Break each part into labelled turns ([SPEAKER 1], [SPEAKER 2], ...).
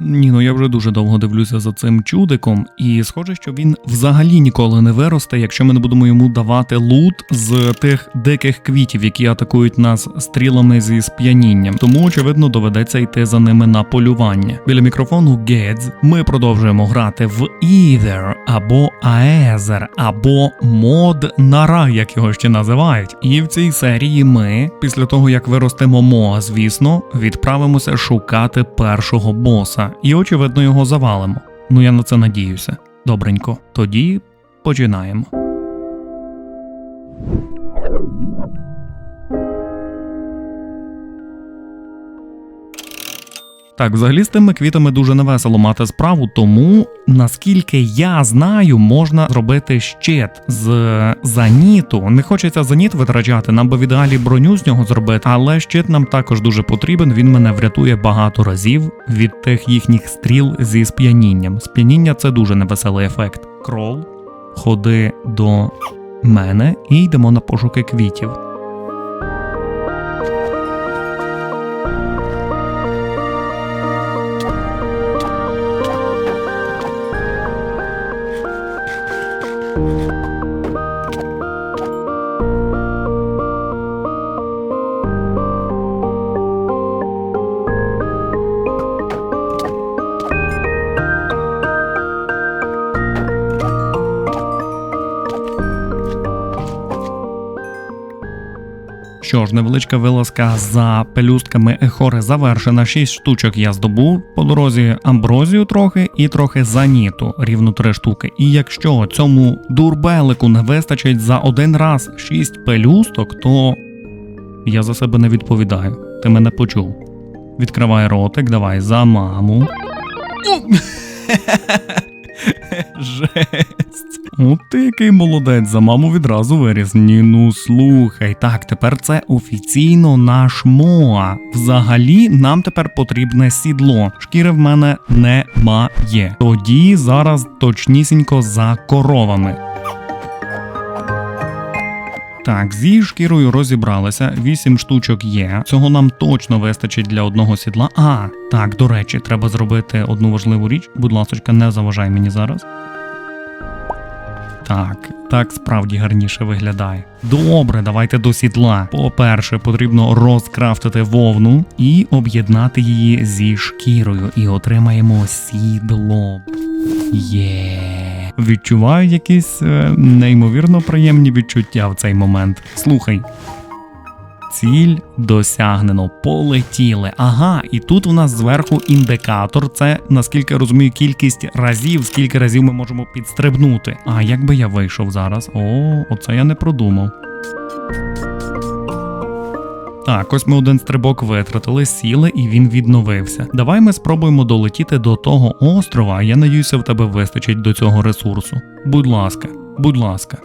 [SPEAKER 1] Ні, ну я вже дуже довго дивлюся за цим чудиком, і схоже, що він взагалі ніколи не виросте, якщо ми не будемо йому давати лут з тих диких квітів, які атакують нас стрілами зі сп'янінням. Тому, очевидно, доведеться йти за ними на полювання. Біля мікрофону Гедз ми продовжуємо грати в Either або Aether, або Мод Нара, як його ще називають. І в цій серії ми, після того як виростемо Моа, звісно, відправимося шукати першого боса, і очевидно його завалимо. Ну я на це надіюся. Добренько, тоді починаємо. Так, взагалі з тими квітами дуже невесело мати справу, тому наскільки я знаю, можна зробити щит з заніту. Не хочеться заніт витрачати, нам би в ідеалі броню з нього зробити, але щит нам також дуже потрібен. Він мене врятує багато разів від тих їхніх стріл зі сп'янінням. Сп'яніння це дуже невеселий ефект. Крол, ходи до мене і йдемо на пошуки квітів. Що ж, невеличка вилазка за пелюстками ехори завершена. Шість штучок я здобув по дорозі амброзію трохи і трохи заніту, рівно три штуки. І якщо цьому дурбелику не вистачить за один раз шість пелюсток, то я за себе не відповідаю. Ти мене почув. Відкривай ротик, давай за маму. Жесть. От ти який молодець, за маму відразу виріс. Ні, ну слухай. Так, тепер це офіційно наш Моа. Взагалі, нам тепер потрібне сідло. Шкіри в мене немає. Тоді зараз точнісінько за коровами. Так, зі шкірою розібралися, вісім штучок є. Цього нам точно вистачить для одного сідла. А, так, до речі, треба зробити одну важливу річ. Будь ласка, не заважай мені зараз. Так, так справді гарніше виглядає. Добре, давайте до сідла. По-перше, потрібно розкрафтити вовну і об'єднати її зі шкірою, і отримаємо сідло. Є. Відчуваю якісь е, неймовірно приємні відчуття в цей момент. Слухай. Ціль досягнено, полетіли. Ага, і тут у нас зверху індикатор. Це наскільки я розумію, кількість разів, скільки разів ми можемо підстрибнути. А як би я вийшов зараз? О, оце я не продумав. Так, ось ми один стрибок витратили, сіли і він відновився. Давай ми спробуємо долетіти до того острова, я надіюся, в тебе вистачить до цього ресурсу. Будь ласка, будь ласка.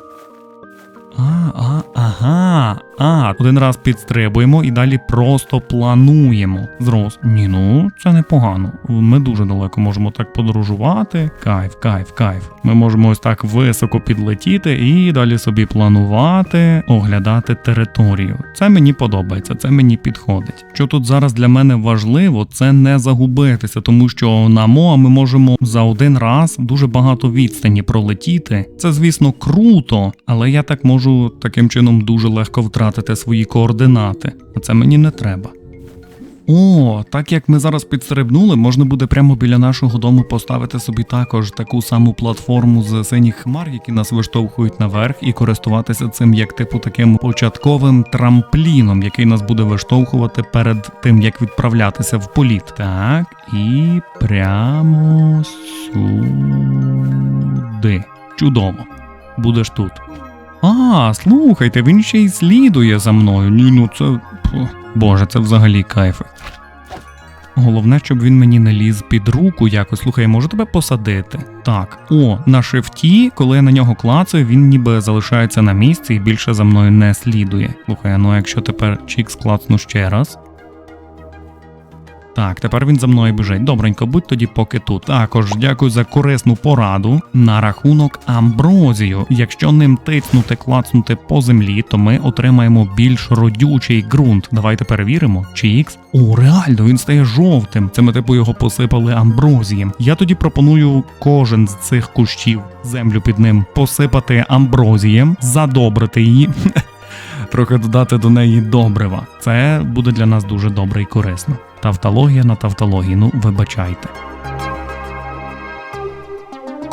[SPEAKER 1] А, а, ага. А, один раз підстрибуємо і далі просто плануємо. Зрос. Ні, ну це непогано. Ми дуже далеко можемо так подорожувати. Кайф, кайф, кайф. Ми можемо ось так високо підлетіти і далі собі планувати, оглядати територію. Це мені подобається, це мені підходить. Що тут зараз для мене важливо, це не загубитися, тому що на МОА ми можемо за один раз дуже багато відстані пролетіти. Це, звісно, круто, але я так можу таким чином дуже легко втратити свої координати. А це мені не треба. О, так як ми зараз підстрибнули, можна буде прямо біля нашого дому поставити собі також таку саму платформу з синіх хмар, які нас виштовхують наверх, і користуватися цим як типу таким початковим трампліном, який нас буде виштовхувати перед тим, як відправлятися в політ. Так, і прямо сюди. Чудово. Будеш тут. А, слухайте, він ще й слідує за мною. Ні, ну це. Боже, це взагалі кайф. Головне, щоб він мені не ліз під руку якось. Слухай, можу тебе посадити? Так. О, на шифті, коли я на нього клацаю, він ніби залишається на місці і більше за мною не слідує. Слухай, ну якщо тепер Чікс клацну ще раз. Так, тепер він за мною біжить. Добренько, будь тоді поки тут. Також дякую за корисну пораду на рахунок амброзію. Якщо ним тицнути, клацнути по землі, то ми отримаємо більш родючий ґрунт. Давайте перевіримо, чи X. О, реально, він стає жовтим. Це ми типу його посипали амброзієм. Я тоді пропоную кожен з цих кущів, землю під ним посипати амброзієм, задобрити її. Трохи додати до неї добрива. Це буде для нас дуже добре і корисно. Тавтологія на тавтології, ну вибачайте.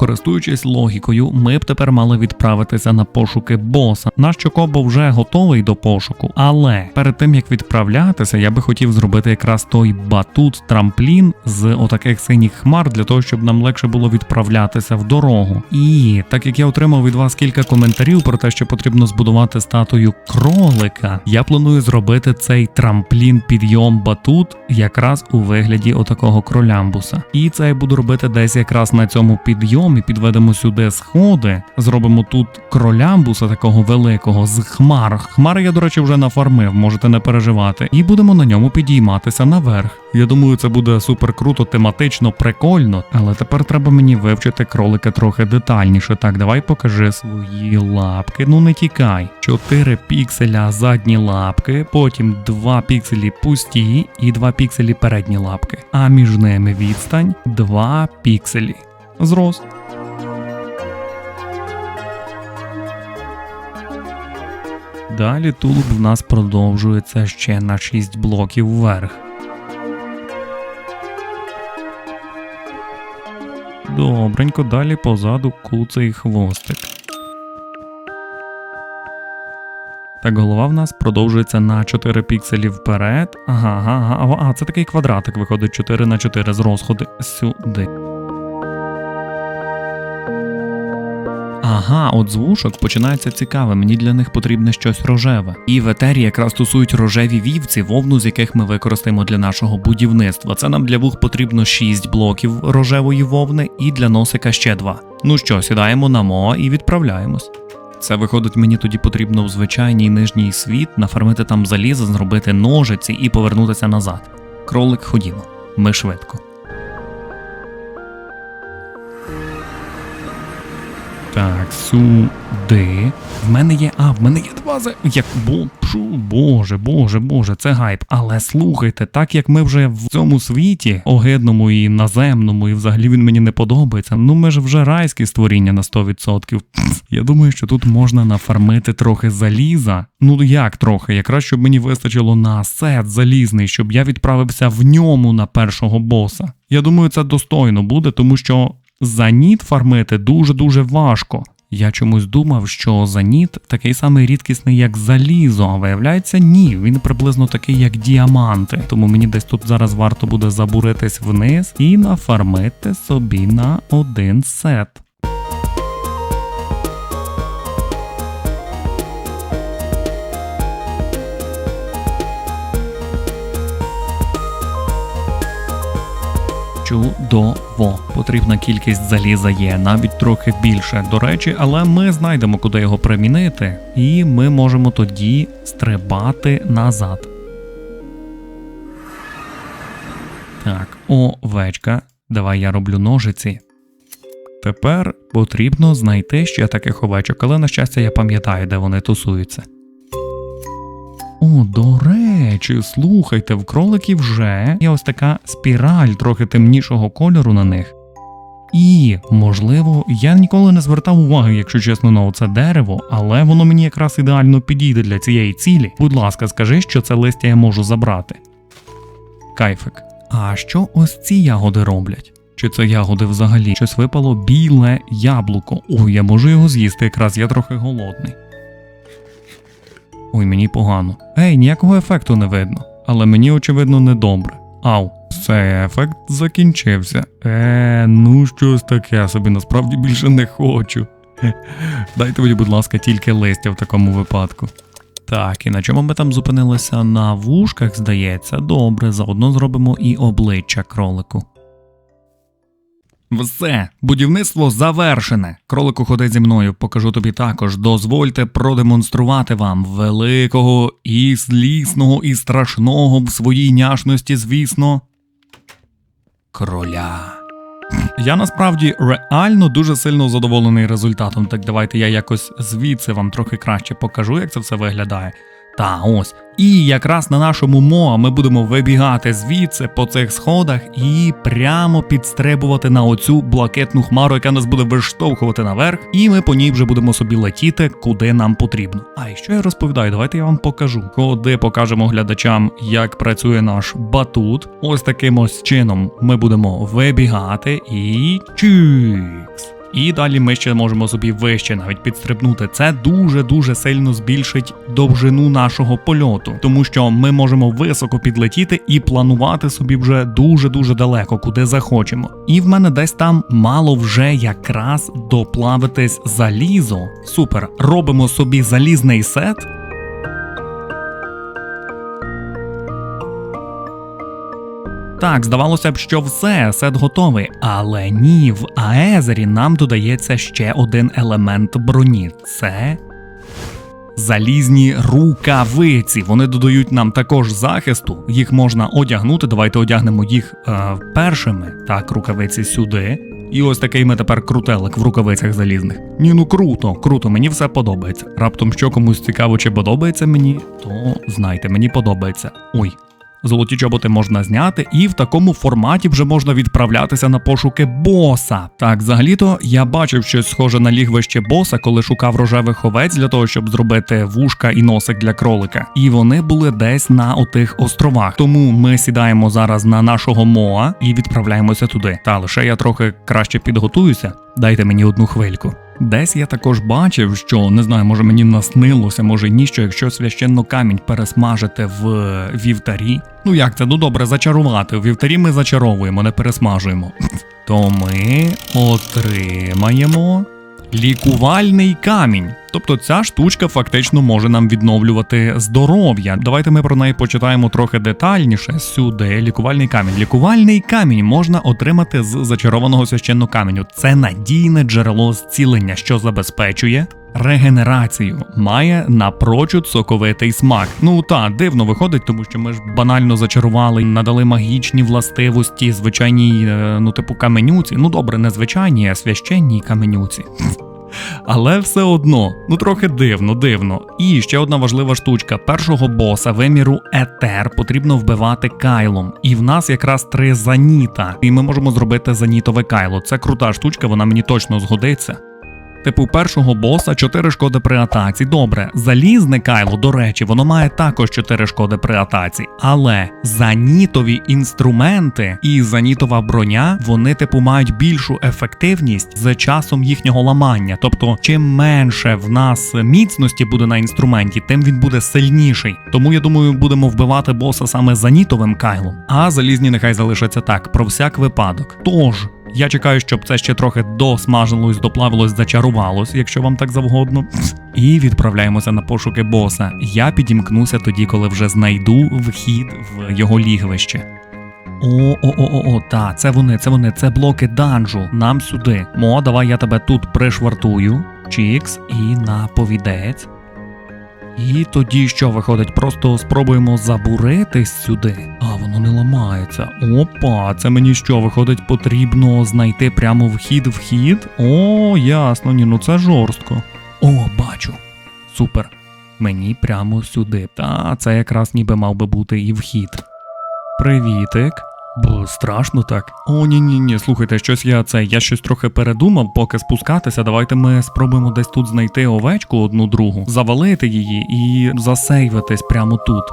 [SPEAKER 1] Користуючись логікою, ми б тепер мали відправитися на пошуки боса. Наш Чокобо вже готовий до пошуку, але перед тим як відправлятися, я би хотів зробити якраз той батут трамплін з отаких синіх хмар для того, щоб нам легше було відправлятися в дорогу. І так як я отримав від вас кілька коментарів про те, що потрібно збудувати статую кролика, я планую зробити цей трамплін підйом батут якраз у вигляді отакого кролямбуса. І це я буду робити десь якраз на цьому підйомі. Підведемо сюди сходи, зробимо тут кролямбуса такого великого з хмар. Хмари я, до речі, вже нафармив, можете не переживати. І будемо на ньому підійматися наверх. Я думаю, це буде супер круто, тематично, прикольно. Але тепер треба мені вивчити кролика трохи детальніше. Так, давай покажи свої лапки. Ну не тікай. 4 пікселя задні лапки, потім 2 пікселі пусті і 2 пікселі передні лапки. А між ними відстань 2 пікселі. Зрос. Далі тулуб в нас продовжується ще на 6 блоків вверх. Добренько, далі позаду куций хвостик. Так, голова в нас продовжується на 4 пікселі вперед. Ага, ага, ага. А, це такий квадратик виходить 4 на 4 з розходи сюди. Ага, от з вушок починається цікаве, мені для них потрібне щось рожеве. І в етері якраз тусують рожеві вівці, вовну з яких ми використаємо для нашого будівництва. Це нам для вух потрібно 6 блоків рожевої вовни і для носика ще 2. Ну що, сідаємо на мо і відправляємось. Це виходить, мені тоді потрібно в звичайній нижній світ нафармити там залізо, зробити ножиці і повернутися назад. Кролик ходімо, ми швидко. Так, сюди. В мене є. А, в мене є два за. Як бо, пшу, боже, боже, боже, це гайп. Але слухайте, так як ми вже в цьому світі, огидному і наземному, і взагалі він мені не подобається. Ну ми ж вже райські створіння на 100%. Я думаю, що тут можна нафармити трохи заліза. Ну як трохи, якраз щоб мені вистачило на сет залізний, щоб я відправився в ньому на першого боса. Я думаю, це достойно буде, тому що Заніт фармити дуже-дуже важко. Я чомусь думав, що заніт такий самий рідкісний, як залізо, а виявляється, ні, він приблизно такий, як діаманти. Тому мені десь тут зараз варто буде забуритись вниз і нафармити собі на один сет. Чудово. Потрібна кількість заліза є, навіть трохи більше, до речі, але ми знайдемо, куди його примінити, і ми можемо тоді стрибати назад. Так, овечка. Давай я роблю ножиці. Тепер потрібно знайти ще таких овечок, але на щастя я пам'ятаю, де вони тусуються. О, до речі, слухайте, в кроликів вже є ось така спіраль трохи темнішого кольору на них. І, можливо, я ніколи не звертав уваги, якщо чесно, на оце дерево, але воно мені якраз ідеально підійде для цієї цілі. Будь ласка, скажи, що це листя я можу забрати. Кайфик. А що ось ці ягоди роблять? Чи це ягоди взагалі? Щось випало біле яблуко. Ой, я можу його з'їсти, якраз я трохи голодний. Ой, мені погано. Ей, ніякого ефекту не видно, але мені очевидно недобре. Ау, цей ефект закінчився. Е, ну щось таке, я собі насправді більше не хочу. Дайте мені, будь ласка, тільки листя в такому випадку. Так, і на чому ми там зупинилися? На вушках, здається. Добре, заодно зробимо і обличчя кролику. Все, будівництво завершене. Кролику ходи зі мною, покажу тобі також. Дозвольте продемонструвати вам великого і злісного, і страшного в своїй няшності, звісно. кроля. Я насправді реально дуже сильно задоволений результатом. Так давайте я якось звідси вам трохи краще покажу, як це все виглядає. Та ось. І якраз на нашому МОА ми будемо вибігати звідси по цих сходах і прямо підстрибувати на оцю блакитну хмару, яка нас буде виштовхувати наверх, і ми по ній вже будемо собі летіти, куди нам потрібно. А і що я розповідаю? Давайте я вам покажу. Куди покажемо глядачам, як працює наш батут. Ось таким ось чином ми будемо вибігати і чікс. І далі ми ще можемо собі вище навіть підстрибнути. Це дуже дуже сильно збільшить довжину нашого польоту, тому що ми можемо високо підлетіти і планувати собі вже дуже дуже далеко, куди захочемо. І в мене десь там мало вже якраз доплавитись залізо. Супер, робимо собі залізний сет. Так, здавалося б, що все, сет готовий. Але ні, в Аезері нам додається ще один елемент броні. Це. Залізні рукавиці. Вони додають нам також захисту. Їх можна одягнути. Давайте одягнемо їх е, першими. Так, рукавиці сюди. І ось такий ми тепер крутелик в рукавицях залізних. Ні, ну круто, круто, мені все подобається. Раптом що комусь цікаво, чи подобається мені, то знайте, мені подобається. Ой, Золоті чоботи можна зняти, і в такому форматі вже можна відправлятися на пошуки боса. Так, взагалі-то я бачив щось схоже на лігвище боса, коли шукав рожевих овець для того, щоб зробити вушка і носик для кролика. І вони були десь на отих островах. Тому ми сідаємо зараз на нашого Моа і відправляємося туди. Та лише я трохи краще підготуюся. Дайте мені одну хвильку. Десь я також бачив, що не знаю, може мені наснилося, може ні, що якщо священно камінь пересмажити в вівтарі. Ну як це? Ну добре, зачарувати. В вівтарі ми зачаровуємо, не пересмажуємо. То ми отримаємо лікувальний камінь. Тобто ця штучка фактично може нам відновлювати здоров'я. Давайте ми про неї почитаємо трохи детальніше. Сюди лікувальний камінь. Лікувальний камінь можна отримати з зачарованого священного каменю. Це надійне джерело зцілення, що забезпечує. Регенерацію має напрочуд соковитий смак. Ну та дивно виходить, тому що ми ж банально зачарували, надали магічні властивості звичайній, е, ну типу каменюці. Ну добре, не звичайній, а священній каменюці. Але все одно, ну трохи дивно, дивно. І ще одна важлива штучка: першого боса виміру Етер потрібно вбивати кайлом. І в нас якраз три заніта. І ми можемо зробити занітове кайло. Це крута штучка, вона мені точно згодиться. Типу першого боса 4 шкоди при атаці. Добре, залізне кайло, до речі, воно має також 4 шкоди при атаці. Але занітові інструменти і занітова броня, вони типу мають більшу ефективність з часом їхнього ламання. Тобто, чим менше в нас міцності буде на інструменті, тим він буде сильніший. Тому я думаю, будемо вбивати боса саме занітовим кайлом. А залізні нехай залишаться так, про всяк випадок. Тож. Я чекаю, щоб це ще трохи досмажилось, доплавилось, зачарувалось, якщо вам так завгодно. І відправляємося на пошуки боса. Я підімкнуся тоді, коли вже знайду вхід в його лігвище. О, о, о, о, о, та, це вони, це вони, це блоки данжу. Нам сюди. Мо, давай я тебе тут пришвартую. Чікс і на повідець. І тоді що виходить? Просто спробуємо забуритись сюди. А воно не ламається. Опа, це мені що виходить, потрібно знайти прямо вхід-вхід? О, ясно, ні, ну це жорстко. О, бачу. Супер. Мені прямо сюди. Та це якраз ніби мав би бути і вхід. Привітик. Бо страшно так. О, ні, ні, ні, слухайте, щось я це. Я щось трохи передумав, поки спускатися. Давайте ми спробуємо десь тут знайти овечку одну другу, завалити її і засейвитись прямо тут.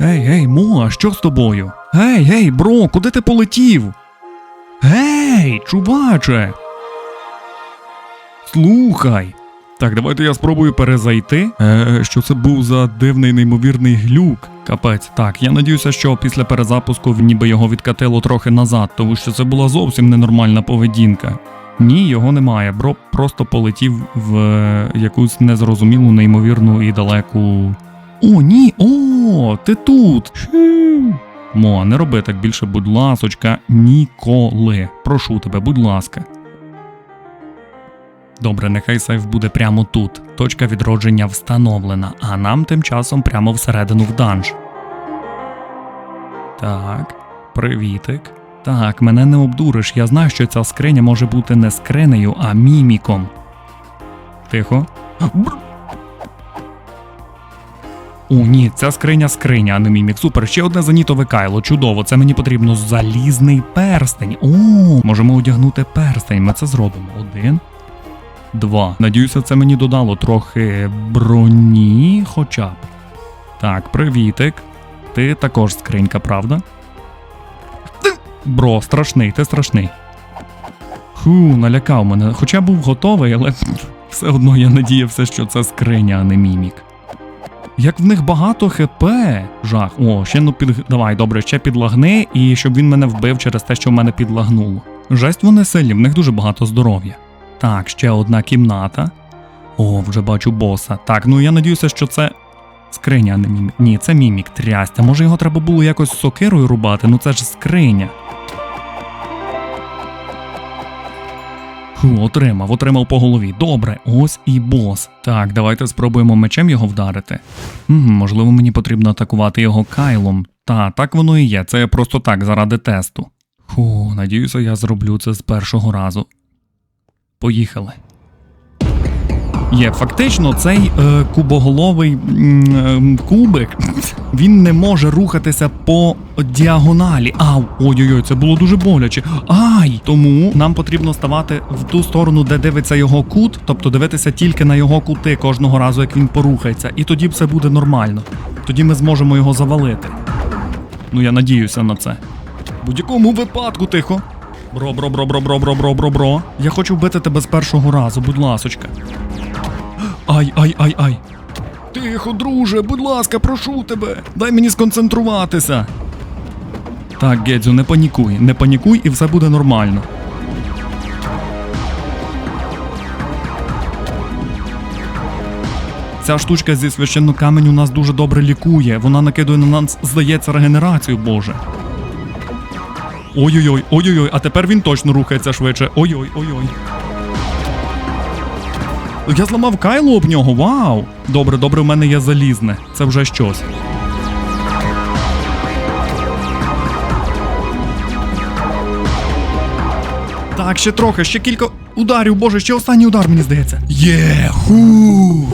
[SPEAKER 1] Гей, гей, Моа, що з тобою? Гей, гей, бро, куди ти полетів? Гей, чуваче. Слухай. Так, давайте я спробую перезайти. Е, що це був за дивний неймовірний глюк? Капець. Так, я надіюся, що після перезапуску ніби його відкатило трохи назад, тому що це була зовсім ненормальна поведінка. Ні, його немає. Бро просто полетів в е, якусь незрозумілу, неймовірну і далеку. О, ні! О, ти тут! Мо, не роби так більше, будь ласочка, ніколи. Прошу тебе, будь ласка. Добре, нехай сейф буде прямо тут. Точка відродження встановлена, а нам тим часом прямо всередину в данж. Так, привітик. Так, мене не обдуриш. Я знаю, що ця скриня може бути не скринею, а міміком. Тихо. Бр. О, ні, ця скриня скриня, а не мімік. Супер, ще одне занітове кайло. Чудово, це мені потрібно залізний перстень. О, можемо одягнути перстень. Ми це зробимо. Один. Два. Надіюся, це мені додало трохи броні, хоча б. Так, привітик. Ти також скринька, правда? Бро, страшний, ти страшний. Ху, налякав мене. Хоча був готовий, але все одно я надіявся, що це скриня, а не мімік. Як в них багато хп. Жах. О, ще ну під. Давай, добре, ще підлагни, і щоб він мене вбив через те, що в мене підлагнуло. Жесть вони сильні, в них дуже багато здоров'я. Так, ще одна кімната. О, вже бачу боса. Так, ну я надіюся, що це. Скриня, а не мімік. Ні, це мімік трястя. Може його треба було якось сокирою рубати, ну це ж скриня. Фу, отримав, отримав по голові. Добре, ось і бос. Так, давайте спробуємо мечем його вдарити. М, можливо, мені потрібно атакувати його кайлом. Та, так воно і є. Це просто так, заради тесту. Фу, надіюся, я зроблю це з першого разу. Поїхали. Є, фактично, цей е, кубоголовий е, кубик він не може рухатися по діагоналі. Ау, ой-ой-ой, це було дуже боляче. Ай! Тому нам потрібно ставати в ту сторону, де дивиться його кут, тобто дивитися тільки на його кути кожного разу, як він порухається, і тоді все буде нормально. Тоді ми зможемо його завалити. Ну, я надіюся на це. В будь-якому випадку, тихо. Бро, бро, бро, бро, бро, бро, бро, бро, бро. Я хочу вбити тебе з першого разу, будь ласочка. Ай, ай, ай, ай. Тихо, друже, будь ласка, прошу тебе. Дай мені сконцентруватися. Так, Гедзю, не панікуй, не панікуй і все буде нормально. Ця штучка зі священного каменю нас дуже добре лікує. Вона накидує на нас, здається, регенерацію, Боже. Ой-ой-ой, ой-ой-ой, а тепер він точно рухається швидше. Ой-ой, ой-ой. Я зламав кайло об нього, вау! Добре, добре, в мене є залізне. Це вже щось. Так, ще трохи, ще кілька ударів, боже, ще останній удар, мені здається. Є! Ху!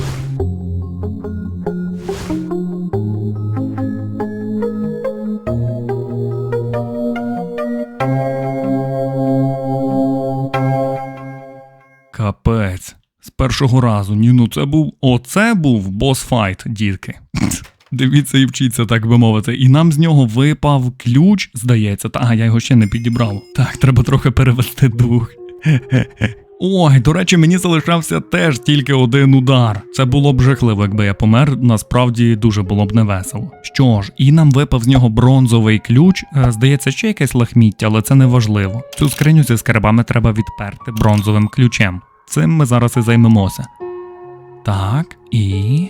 [SPEAKER 1] Першого разу. Ні, ну це був. Оце був босфайт, дітки. Дивіться і вчіться, так би мовити. І нам з нього випав ключ, здається. Та я його ще не підібрав. Так, треба трохи перевести дух. Ой, до речі, мені залишався теж тільки один удар. Це було б жахливо, якби я помер. Насправді дуже було б невесело. Що ж, і нам випав з нього бронзовий ключ. Е, Здається, ще якесь лахміття, але це не важливо. Цю скриню зі скарбами треба відперти бронзовим ключем. Цим ми зараз і займемося. Так, і.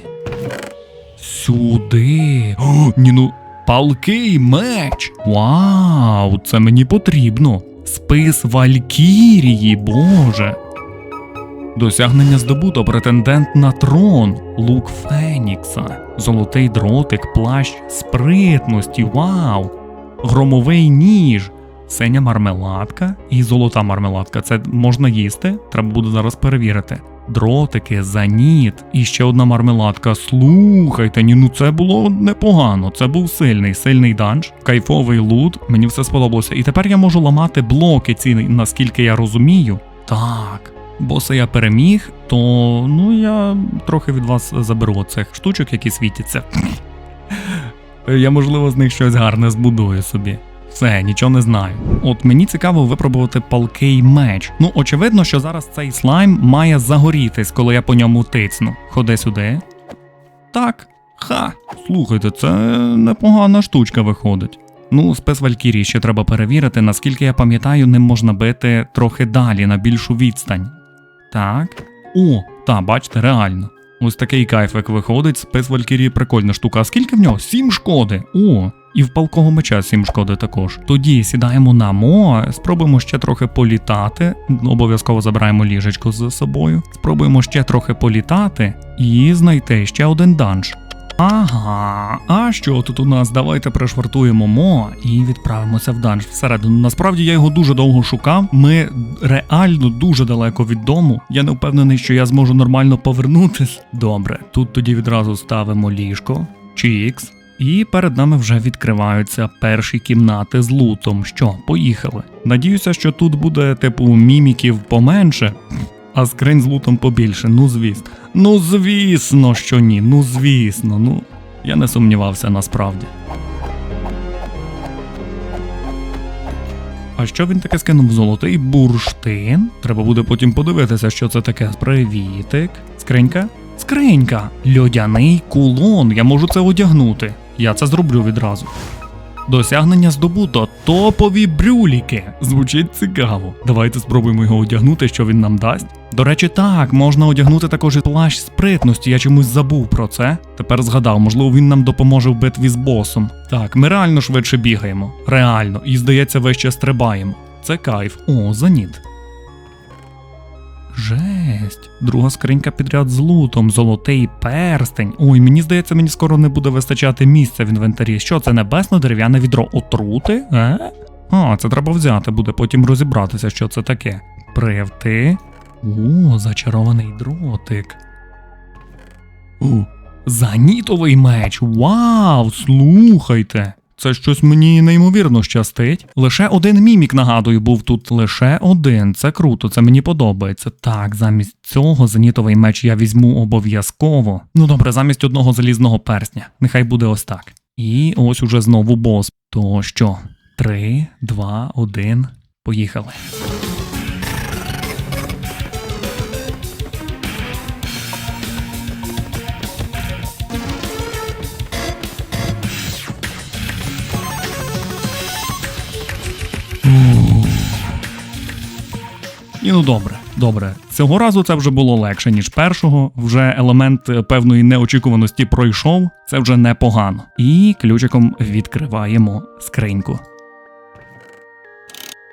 [SPEAKER 1] Сюди. О, ні, ну, палкий меч. Вау, це мені потрібно. Спис Валькірії, Боже. Досягнення здобуто претендент на трон, лук Фенікса, золотий дротик, плащ спритності, вау, громовий ніж, синя мармеладка і золота мармеладка. Це можна їсти? Треба буде зараз перевірити. Дротики, заніт і ще одна мармеладка. Слухайте, ні, ну це було непогано. Це був сильний, сильний данж, кайфовий лут. Мені все сподобалося. І тепер я можу ламати блоки ці, наскільки я розумію. Так. Боса я переміг, то ну я трохи від вас заберу цих штучок, які світяться. Я, можливо, з них щось гарне збудую собі. Все, нічого не знаю. От мені цікаво випробувати палкий меч. Ну, очевидно, що зараз цей слайм має загорітись, коли я по ньому тицну. Ходи сюди. Так. Ха. Слухайте, це непогана штучка виходить. Ну, спец Валькірії ще треба перевірити, наскільки я пам'ятаю, ним можна бити трохи далі на більшу відстань. Так. О, та, бачите, реально. Ось такий кайфик виходить, спец Валькірії прикольна штука. А скільки в нього? Сім шкоди. О, І в палкого меча 7 шкоди також. Тоді сідаємо на мо, спробуємо ще трохи політати. Обов'язково забираємо ліжечко з собою. Спробуємо ще трохи політати і знайти ще один данж. Ага, а що тут у нас? Давайте пришвартуємо Мо і відправимося в данж всередину. Насправді я його дуже довго шукав. Ми реально дуже далеко від дому. Я не впевнений, що я зможу нормально повернутись. Добре, тут тоді відразу ставимо ліжко, чікс. І перед нами вже відкриваються перші кімнати з лутом. Що, поїхали. Надіюся, що тут буде типу міміків поменше, а скринь з лутом побільше. Ну звісно. Ну звісно, що ні. Ну звісно, ну я не сумнівався насправді. А що він таке скинув золотий бурштин? Треба буде потім подивитися, що це таке. Привітик. Скринька? Скринька! Льодяний кулон. Я можу це одягнути. Я це зроблю відразу. Досягнення здобуто топові брюліки. Звучить цікаво. Давайте спробуємо його одягнути, що він нам дасть. До речі, так, можна одягнути також і плащ спритності. Я чомусь забув про це. Тепер згадав, можливо, він нам допоможе в битві з босом. Так, ми реально швидше бігаємо. Реально, і здається, вище стрибаємо. Це кайф. О, заніт. Жесть, друга скринька підряд з лутом, золотий перстень. Ой, мені здається, мені скоро не буде вистачати місця в інвентарі. Що це небесно-дерев'яне відро отрути? Е? А, це треба взяти, буде потім розібратися, що це таке. Привти. О, зачарований дротик. У, занітовий меч. Вау, слухайте. Це щось мені неймовірно щастить. Лише один мімік, нагадую, був тут лише один. Це круто, це мені подобається. Так, замість цього зенітовий меч я візьму обов'язково. Ну добре, замість одного залізного персня. Нехай буде ось так. І ось уже знову бос. То що? Три, два, один. Поїхали. Ну добре, добре. Цього разу це вже було легше, ніж першого. Вже елемент е, певної неочікуваності пройшов, це вже непогано. І ключиком відкриваємо скриньку.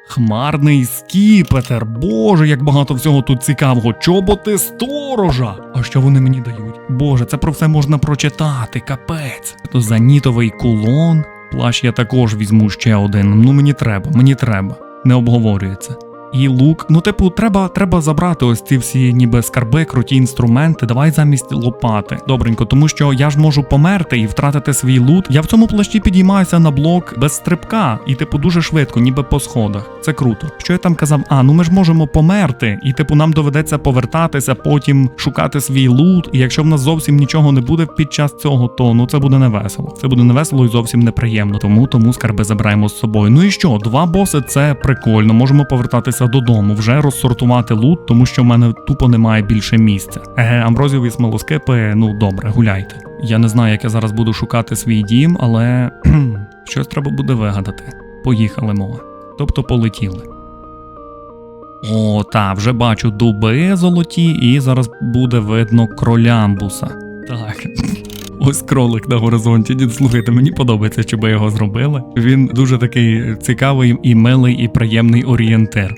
[SPEAKER 1] Хмарний скіпетр. Боже, як багато всього тут цікавого. Чоботи сторожа. А що вони мені дають? Боже, це про все можна прочитати, капець. То занітовий кулон. Плащ я також візьму ще один. Ну мені треба, мені треба. Не обговорюється. І лук. Ну, типу, треба треба забрати ось ці всі ніби скарби, круті інструменти. Давай замість лопати. Добренько, тому що я ж можу померти і втратити свій лут. Я в цьому плащі підіймаюся на блок без стрибка, і, типу, дуже швидко, ніби по сходах. Це круто. Що я там казав? А, ну ми ж можемо померти, і типу нам доведеться повертатися, потім шукати свій лут. І якщо в нас зовсім нічого не буде під час цього, то ну це буде не весело. Це буде не весело і зовсім неприємно. Тому тому скарби забираємо з собою. Ну і що? Два боси це прикольно. Можемо повертатися додому, вже розсортувати лут, тому що в мене тупо немає більше місця. Еге, амброзіові смолоскипи, ну добре, гуляйте. Я не знаю, як я зараз буду шукати свій дім, але щось треба буде вигадати. Поїхали мова. Тобто полетіли. О, та, вже бачу дуби золоті, і зараз буде видно кролямбуса. Так. Ось кролик на горизонті. Дід, слухайте, мені подобається, чи би його зробили. Він дуже такий цікавий і милий, і приємний орієнтир.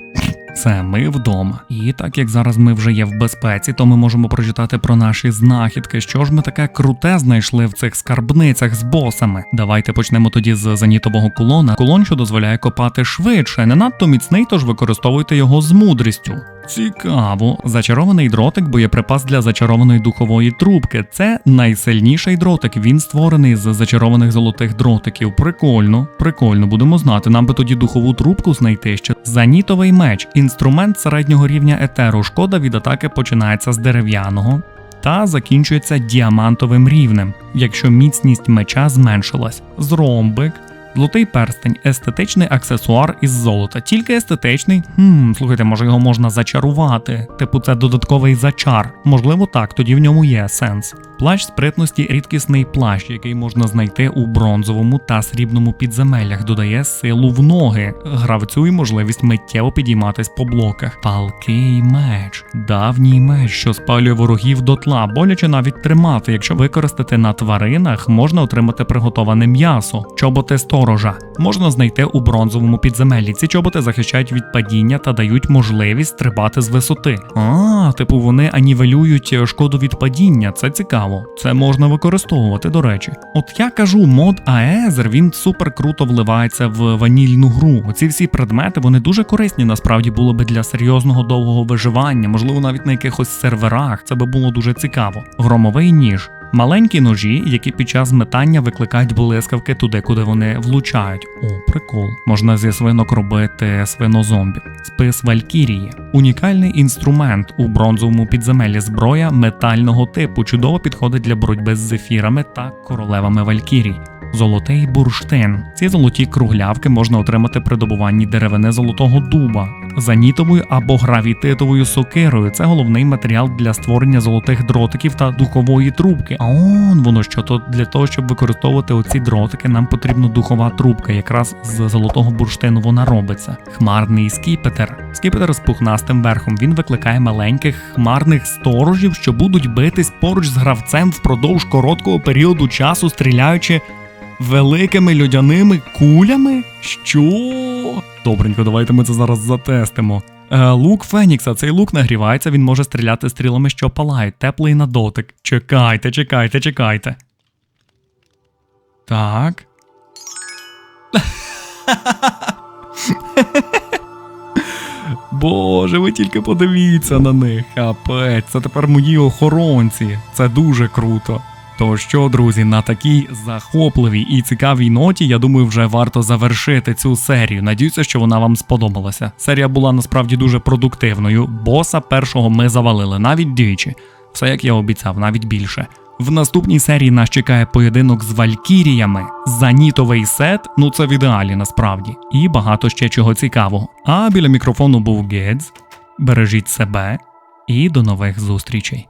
[SPEAKER 1] Це ми вдома. І так як зараз ми вже є в безпеці, то ми можемо прочитати про наші знахідки. Що ж ми таке круте знайшли в цих скарбницях з босами? Давайте почнемо тоді з занітового кулона. Кулон, що дозволяє копати швидше, не надто міцний, тож використовуйте його з мудрістю. Цікаво, зачарований дротик, боєприпас для зачарованої духової трубки. Це найсильніший дротик. Він створений з зачарованих золотих дротиків. Прикольно, прикольно, будемо знати. Нам би тоді духову трубку знайти ще. Занітовий меч, інструмент середнього рівня етеру. Шкода від атаки починається з дерев'яного. Та закінчується діамантовим рівнем, якщо міцність меча зменшилась. Зромбик, Золотий перстень естетичний аксесуар із золота. Тільки естетичний. Хм, слухайте, може його можна зачарувати. Типу, це додатковий зачар. Можливо, так, тоді в ньому є сенс. Плащ спритності рідкісний плащ, який можна знайти у бронзовому та срібному підземеллях, додає силу в ноги, гравцю і можливість миттєво підійматись по блоках. Палкий меч, давній меч, що спалює ворогів дотла, боляче навіть тримати. Якщо використати на тваринах, можна отримати приготоване м'ясо. Чоботи сторожа можна знайти у бронзовому підземеллі. Ці чоботи захищають від падіння та дають можливість стрибати з висоти. А, типу, вони анівелюють шкоду від падіння. Це цікаво. Це можна використовувати, до речі. От я кажу, мод Аезер він супер круто вливається в ванільну гру. Оці всі предмети вони дуже корисні. Насправді було би для серйозного довгого виживання, можливо, навіть на якихось серверах. Це би було дуже цікаво. Громовий ніж. Маленькі ножі, які під час метання викликають блискавки туди, куди вони влучають. О, прикол. Можна зі свинок робити свинозомбі. Спис Валькірії. Унікальний інструмент у бронзовому підземеллі зброя метального типу. Чудово підходить для боротьби з зефірами та королевами Валькірій. Золотий бурштин. Ці золоті круглявки можна отримати при добуванні деревини золотого дуба, занітовою або гравітитовою сокирою. Це головний матеріал для створення золотих дротиків та духової трубки. А он воно що то для того, щоб використовувати оці дротики, нам потрібна духова трубка. Якраз з золотого бурштину вона робиться. Хмарний скіпетр. Скіпетр з пухнастим верхом. Він викликає маленьких хмарних сторожів, що будуть битись поруч з гравцем впродовж короткого періоду часу, стріляючи великими льодяними кулями? Що? Добренько, давайте ми це зараз затестимо. Е, лук Фенікса. Цей лук нагрівається, він може стріляти стрілами, що палають, теплий на дотик. Чекайте, чекайте, чекайте. Так. Боже, ви тільки подивіться на них. Капець, це тепер мої охоронці. Це дуже круто. То що, друзі, на такій захопливій і цікавій ноті, я думаю, вже варто завершити цю серію. Надіюся, що вона вам сподобалася. Серія була насправді дуже продуктивною. Боса першого ми завалили навіть двічі. Все як я обіцяв, навіть більше. В наступній серії нас чекає поєдинок з Валькіріями, занітовий сет, ну це в ідеалі насправді, і багато ще чого цікавого. А біля мікрофону був Гедз. Бережіть себе і до нових зустрічей.